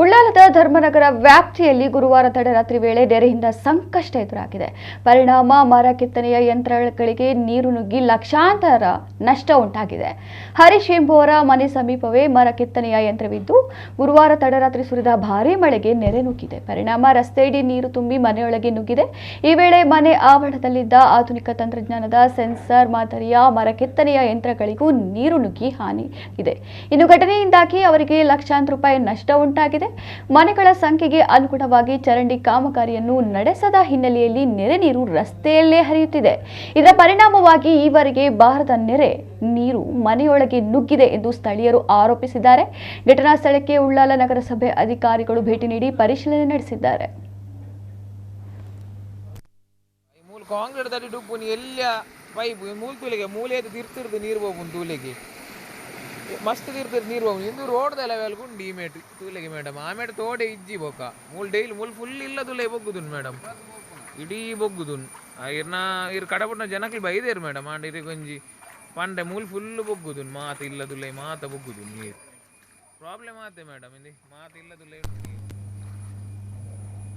ಉಳ್ಳಾಲದ ಧರ್ಮನಗರ ವ್ಯಾಪ್ತಿಯಲ್ಲಿ ಗುರುವಾರ ತಡರಾತ್ರಿ ವೇಳೆ ನೆರೆಯಿಂದ ಸಂಕಷ್ಟ ಎದುರಾಗಿದೆ. ಪರಿಣಾಮ, ಮರ ಕೆತ್ತನೆಯ ಯಂತ್ರಗಳಿಗೆ ನೀರು ನುಗ್ಗಿ ಲಕ್ಷಾಂತರ ನಷ್ಟ ಉಂಟಾಗಿದೆ. ಹರೀಶ್ ಎಂಬುವರ ಮನೆ ಸಮೀಪವೇ ಮರ ಕೆತ್ತನೆಯ ಯಂತ್ರವಿದ್ದು, ಗುರುವಾರ ತಡರಾತ್ರಿ ಸುರಿದ ಭಾರೀ ಮಳೆಗೆ ನೆರೆ ನುಗ್ಗಿದೆ. ಪರಿಣಾಮ, ರಸ್ತೆಯಡಿ ನೀರು ತುಂಬಿ ಮನೆಯೊಳಗೆ ನುಗ್ಗಿದೆ. ಈ ವೇಳೆ ಮನೆ ಆವರಣದಲ್ಲಿದ್ದ ಆಧುನಿಕ ತಂತ್ರಜ್ಞಾನದ ಸೆನ್ಸರ್ ಮಾದರಿಯ ಮರ ಕೆತ್ತನೆಯ ಯಂತ್ರಗಳಿಗೂ ನೀರು ನುಗ್ಗಿ ಹಾನಿ ಇದೆ. ಇನ್ನು ಘಟನೆಯಿಂದಾಗಿ ಅವರಿಗೆ ಲಕ್ಷಾಂತರ ರೂಪಾಯಿ ನಷ್ಟ ಉಂಟಾಗಿದೆ. ಮನೆಗಳ ಸಂಖ್ಯೆಗೆ ಅನುಗುಣವಾಗಿ ಚರಂಡಿ ಕಾಮಗಾರಿಯನ್ನು ನಡೆಸದ ಹಿನ್ನೆಲೆಯಲ್ಲಿ ನೆರೆ ನೀರು ರಸ್ತೆಯಲ್ಲೇ ಹರಿಯುತ್ತಿದೆ. ಇದರ ಪರಿಣಾಮವಾಗಿ ಈವರೆಗೆ ಬಾರದ ನೆರೆ ನೀರು ಮನೆಯೊಳಗೆ ನುಗ್ಗಿದೆ ಎಂದು ಸ್ಥಳೀಯರು ಆರೋಪಿಸಿದ್ದಾರೆ. ಘಟನಾ ಸ್ಥಳಕ್ಕೆ ಉಳ್ಳಾಲ ನಗರಸಭೆ ಅಧಿಕಾರಿಗಳು ಭೇಟಿ ನೀಡಿ ಪರಿಶೀಲನೆ ನಡೆಸಿದ್ದಾರೆ. ಕಾಂಕ್ರೀಟ್ ಎಲ್ಲ ಪೈಪ್ ಮೂಲ ತೂಲಿಗೆ ತಿರ್ತಿರ್ದು ನೀರು ತೂಲಿಗೆ ಮಸ್ತ್ ತಿರ್ತಿರ್ ನೀರು ಹೋಗಿ ಇಂದು ರೋಡ್ ಲೆವೆಲ್ ಗುಂಡಿ ಈ ಮೇಟ್ ತೂಲೆಗೆ ಮೇಡಮ್. ಆಮೇಲೆ ತೋಡೆ ಇಜ್ಜಿ ಬೊಕ. ಮೂಲ್ ಡೈಲಿ ಮೂಲ್ ಫುಲ್ ಇಲ್ಲ ತುಲೆ ಬೊಗ್ಗುದುನ್ ಮೇಡಮ್. ಇಡೀ ಬೊಗ್ಗುದುನ್. ಇರ್ನ, ಇರ್ ಕಡಪುಟ್ನ ಜನಕ್ಕೆ ಬೈದೇರು ಮೇಡಮ್. ಆಂಡ ಇರಿ ಕೊಂಜಿ ಪಂಡೆ ಮೂಲ್ ಫುಲ್ ಬೊಗ್ಗುದುನ್. ಮಾತ ಇಲ್ಲ ಮಾತ ಬೊಗ್ಗುದುನ್ ನೀರು. ಪ್ರಾಬ್ಲಮ್ ಆತೆ ಮೇಡಮ್. ಇಂದಿ ಮಾತು ಇಲ್ಲ